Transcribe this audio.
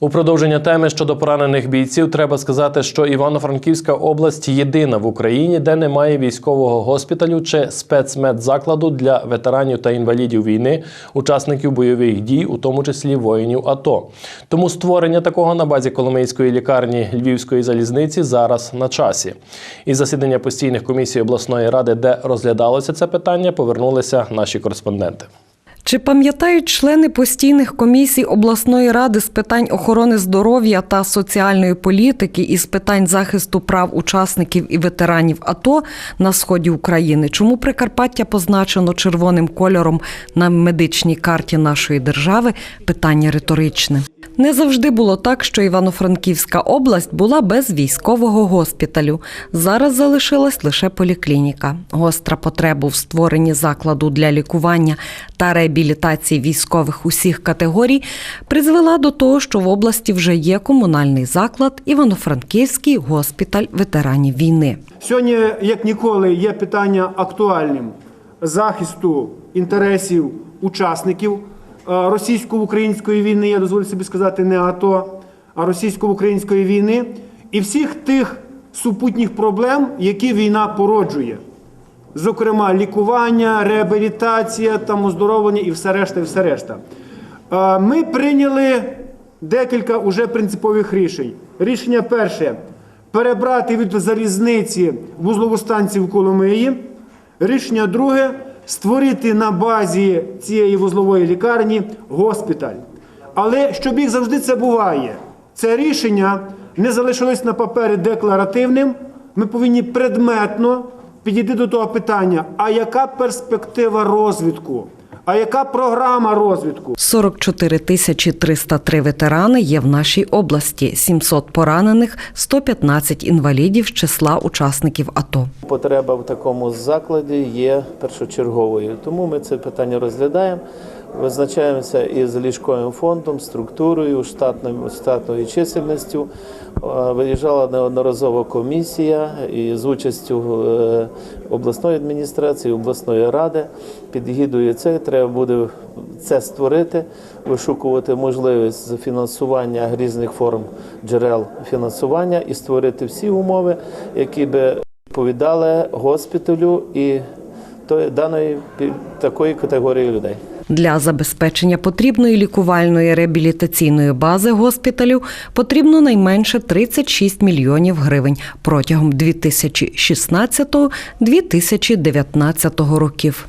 У продовження теми щодо поранених бійців треба сказати, що Івано-Франківська область єдина в Україні, де немає військового госпіталю чи спецмедзакладу для ветеранів та інвалідів війни, учасників бойових дій, у тому числі воїнів АТО. Тому створення такого на базі Коломийської лікарні Львівської залізниці зараз на часі. Із засідання постійних комісій обласної ради, де розглядалося це питання, повернулися наші кореспонденти. Чи пам'ятають члени постійних комісій обласної ради з питань охорони здоров'я та соціальної політики і з питань захисту прав учасників і ветеранів АТО на сході України? Чому Прикарпаття позначено червоним кольором на медичній карті нашої держави? Питання риторичне. Не завжди було так, що Івано-Франківська область була без військового госпіталю. Зараз залишилась лише поліклініка. Гостра потреба в створенні закладу для лікування та реабілітації військових усіх категорій призвела до того, що в області вже є комунальний заклад Івано-Франківський госпіталь ветеранів війни. Сьогодні, як ніколи, є питання актуальним захисту інтересів учасників російсько-української війни, я дозволю собі сказати, не АТО, а російсько-української війни, і всіх тих супутніх проблем, які війна породжує. Зокрема, лікування, реабілітація, там, оздоровлення і все решта, і все решта. Е, Ми прийняли декілька уже принципових рішень. Рішення перше перебрати від залізниці вузлову станцію в Коломиї. Рішення друге створити на базі цієї вузлової лікарні госпіталь. Але щоб їх завжди це буває, це рішення не залишилось на папері декларативним. Ми повинні предметно підійти до того питання: а яка перспектива розвитку? А яка програма розвитку? 44 тисячі 303 ветерани є в нашій області, 700 поранених, 115 інвалідів з числа учасників АТО. Потреба в такому закладі є першочерговою. Тому ми це питання розглядаємо. Визначаємося із ліжковим фондом, структурою, штатною, штатною чисельністю. Е, Виїжджала неодноразово комісія і з участю е, обласної адміністрації, обласної ради. Під гідою це треба буде це створити, вишукувати можливість фінансування різних форм джерел фінансування і створити всі умови, які би відповідали госпіталю і даної такої категорії людей. Для забезпечення потрібної лікувальної реабілітаційної бази госпіталю потрібно найменше 36 мільйонів гривень протягом 2016-2019 років.